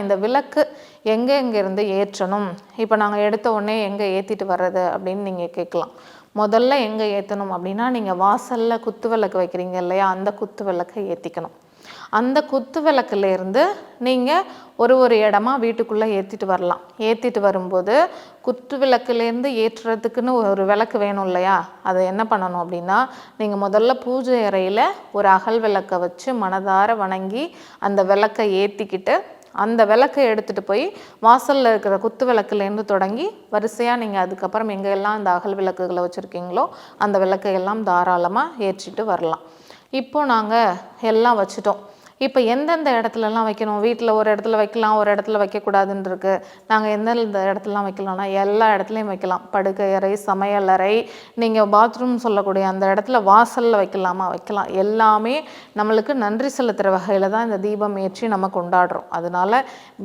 இந்த விளக்கு எங்கே எங்கேருந்து ஏற்றணும்? இப்போ நாங்கள் எடுத்த உடனே எங்கே ஏற்றிட்டு வர்றது அப்படின்னு நீங்கள் கேட்கலாம். முதல்ல எங்கே ஏற்றணும் அப்படின்னா நீங்கள் வாசலில் குத்து விளக்கு வைக்கிறீங்க இல்லையா? அந்த குத்து விளக்கை ஏற்றிக்கணும் அந்த குத்து விளக்குலேருந்து நீங்கள் ஒரு ஒரு இடமா வீட்டுக்குள்ளே ஏற்றிட்டு வரலாம். ஏற்றிட்டு வரும்போது குத்து விளக்குலேருந்து ஏற்றுறதுக்குன்னு ஒரு விளக்கு வேணும் இல்லையா? அதை என்ன பண்ணணும் அப்படின்னா நீங்கள் முதல்ல பூஜை அறையில் ஒரு அகல் விளக்கை வச்சு மனதார வணங்கி அந்த விளக்கை ஏற்றிக்கிட்டு அந்த விளக்கை எடுத்துகிட்டு போய் வாசலில் இருக்கிற குத்து விளக்குலேருந்து தொடங்கி வரிசையாக நீங்கள் அதுக்கப்புறம் எங்கெல்லாம் இந்த அகல் விளக்குகளை வச்சுருக்கீங்களோ அந்த விளக்கை எல்லாம் தாராளமாக ஏற்றிட்டு வரலாம். இப்போ நாங்கள் எல்லாம் வச்சுட்டோம். இப்போ எந்தெந்த இடத்துலலாம் வைக்கணும்? வீட்டில் ஒரு இடத்துல வைக்கலாம் ஒரு இடத்துல வைக்கக்கூடாதுன்னு இருக்குது நாங்கள் எந்தெந்த இடத்துலலாம் வைக்கலாம்னா எல்லா இடத்துலையும் வைக்கலாம். படுக்கை அறை சமையலறை நீங்கள் பாத்ரூம் சொல்லக்கூடிய அந்த இடத்துல வாசலில் வைக்கலாமா? வைக்கலாம். எல்லாமே நம்மளுக்கு நன்றி செலுத்துகிற வகையில் தான் இந்த தீபம் ஏற்றி நம்ம கொண்டாடுறோம் அதனால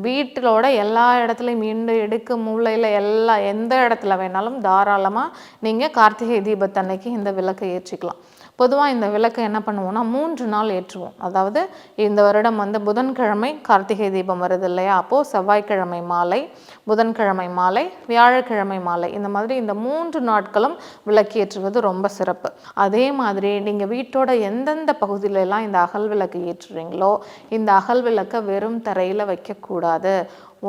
வீட்டிலோட எல்லா இடத்துலையும் மீண்டு இடுக்கு மூலையில் எல்லா எந்த இடத்துல வேணாலும் தாராளமாக நீங்கள் கார்த்திகை தீபத்தன்னைக்கு இந்த விளக்கை ஏற்றிக்கலாம். பொதுவாக இந்த விளக்கை என்ன பண்ணுவோம்னா மூன்று நாள் ஏற்றுவோம். அதாவது இந்த வருடம் வந்து புதன்கிழமை கார்த்திகை தீபம் வருது இல்லையா? அப்போது செவ்வாய்க்கிழமை மாலை புதன்கிழமை மாலை வியாழக்கிழமை மாலை. இந்த மாதிரி இந்த மூன்று நாட்களும் விளக்கு ஏற்றுவது ரொம்ப சிறப்பு. அதே மாதிரி நீங்கள் வீட்டோட எந்தெந்த பகுதியிலலாம் இந்த அகல் விளக்கு ஏற்றுறீங்களோ இந்த அகல் விளக்கை வெறும் தரையில் வைக்கக்கூடாது.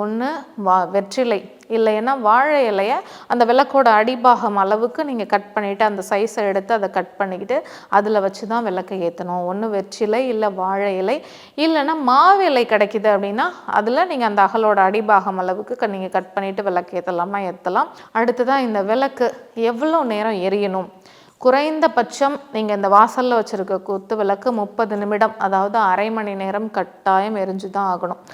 ஒன்று வா வெற்றிலை. இல்லைன்னா வாழை இலையை அந்த விளக்கோட அடிபாகம் அளவுக்கு நீங்கள் கட் பண்ணிவிட்டு அந்த சைஸை எடுத்து அதை கட் பண்ணிக்கிட்டு அதில் வச்சு தான் விளக்கை ஏற்றணும் ஒன்று வெற்றிலை இல்லை வாழை இலை இல்லைன்னா மாவு இலை கிடைக்குது அப்படின்னா அதில் நீங்கள் அந்த அகலோட அடிபாகம் அளவுக்கு நீங்கள் கட் பண்ணிவிட்டு விளக்கு ஏற்றலாமா ஏற்றலாம் அடுத்ததாக இந்த விளக்கு எவ்வளோ நேரம் எரியணும்? குறைந்தபட்சம் நீங்கள் இந்த வாசலில் வச்சுருக்க குத்து விளக்கு முப்பது நிமிடம் அதாவது அரை மணி நேரம் கட்டாயம் எரிஞ்சு தான் ஆகணும்.